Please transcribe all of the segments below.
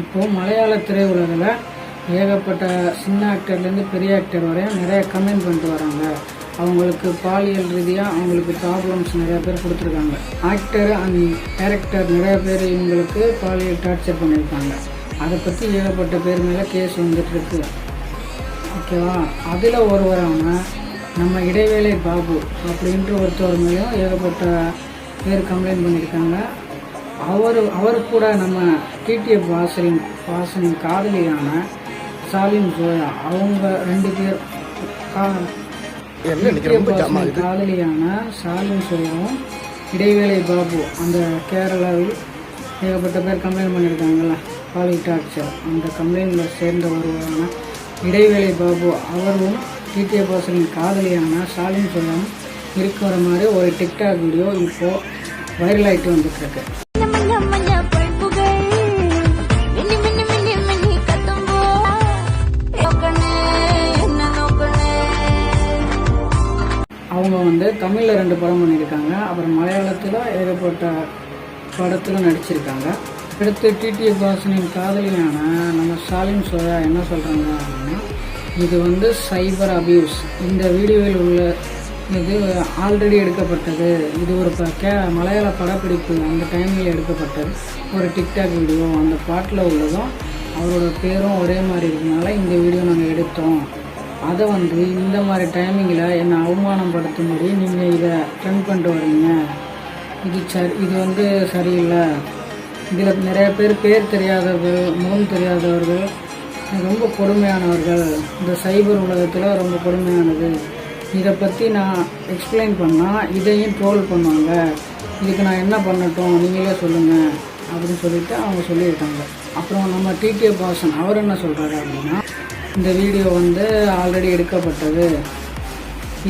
இப்போது மலையாள திரையுலகில் ஏகப்பட்ட சின்ன ஆக்டர்லேருந்து பெரிய ஆக்டர் வரையும் நிறைய கமெண்ட் பண்ணிட்டு வராங்க. அவங்களுக்கு பாலியல் ரீதியாக அவங்களுக்கு ப்ராப்ளம்ஸ் நிறைய பேர் கொடுத்துருக்காங்க. ஆக்டர் அண்ட் டேரக்டர் நிறைய பேர் இவங்களுக்கு பாலியல் டார்ச்சர் பண்ணியிருக்காங்க. அதை பற்றி ஏகப்பட்ட பேர் மேலே கேஸ் வந்துட்டுருக்கு ஓகேவா அதில் ஒருவரான நம்ம இடைவேளை பாபு அப்படின்ற ஒருத்தவர் மேலேயும் ஏகப்பட்ட பேர் கம்ப்ளைண்ட் பண்ணியிருக்காங்க. அவர் அவர் கூட நம்ம டிடிஎஃப் வாசலின் வாசனின் காதலியான சாலின் ஜோயா அவங்க ரெண்டு பேர் கா- டிடிஎஃப் வாசனின் காதலியான சாலின் ஜோயாவும் இடைவேளை பாபு அந்த கேரளாவில் ஏகப்பட்ட பேர் கம்ப்ளைண்ட் பண்ணியிருக்காங்கல்ல பாலி டார்ச்சர் அந்த கம்ப்ளைண்டில் சேர்ந்த ஒருவரான இடைவேளை பாபு அவரும் டிடிஎஃப் வாசலின் காதலியான சாலின் ஜோயாவும் இருக்கிற மாதிரி ஒரு டிக்டாக் வீடியோ இப்போது வைரல் ஆகிட்டு வந்துட்டுருக்கு அவங்க வந்து தமிழில் ரெண்டு படம் பண்ணியிருக்காங்க. அப்புறம் மலையாளத்தில் ஏகப்பட்ட படத்தில் நடிச்சிருக்காங்க. அடுத்து டிடி வாசனின் காதலியான நம்ம ஸ்டாலின் சோயா என்ன சொல்கிறாங்க அப்படின்னா இது வந்து சைபர் அபியூஸ். இந்த வீடியோவில் உள்ள இது ஆல்ரெடி எடுக்கப்பட்டது. இது ஒரு ப கே மலையாள படப்பிடிப்பு அந்த டைமில் எடுக்கப்பட்டது. ஒரு டிக்டாக் வீடியோ. அந்த பாட்டில் உள்ளதும் அவரோட பேரும் ஒரே மாதிரி இருக்கனால இந்த வீடியோ நாங்கள் எடுத்தோம். அதை வந்து இந்த மாதிரி டைமிங்கில் என்னை அவமானப்படுத்தும்படி நீங்கள் இதை ட்ரெண்ட் பண்ணிட்டு வரீங்க இது சரி இது வந்து சரியில்லை. இதில் நிறைய பேர் பேர் தெரியாதவர்கள் முகம் தெரியாதவர்கள் ரொம்ப கொடுமையானவர்கள். இந்த சைபர் உலகத்தில் ரொம்ப கொடுமையானது. இதை பற்றி நான் எக்ஸ்பிளைன் பண்ணால் இதையும் ட்ரோல் பண்ணுவாங்க. இதுக்கு நான் என்ன பண்ணட்டும் நீங்களே சொல்லுங்கள் அப்படின்னு சொல்லிட்டு அவங்க சொல்லியிருக்காங்க. அப்புறம் நம்ம டிகே பாசன் அவர் என்ன சொல்கிறாரு அப்படின்னா இந்த வீடியோ வந்து ஆல்ரெடி எடுக்கப்பட்டது.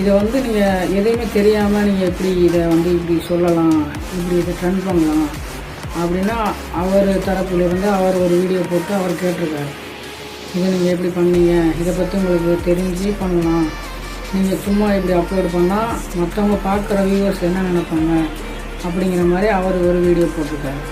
இதை வந்து நீங்கள் எதையுமே தெரியாமல் நீங்கள் எப்படி இதை வந்து இப்படி சொல்லலாம் இப்படி இதை ட்ரெண்ட் பண்ணலாம் அப்படின்னா அவர் தரப்புலேருந்து அவர் ஒரு வீடியோ போட்டு அவர் கேட்டிருக்காரு. இதை நீங்கள் எப்படி பண்ணீங்க? இதை பற்றி உங்களுக்கு தெரிஞ்சு பண்ணலாம். நீங்கள் சும்மா இப்படி அப்லோட் பண்ணால் மற்றவங்க பார்க்குற வியூவர்ஸ் என்ன நினைப்பாங்க? அப்படிங்கிற மாதிரி அவர் ஒரு வீடியோ போட்டிருக்காரு.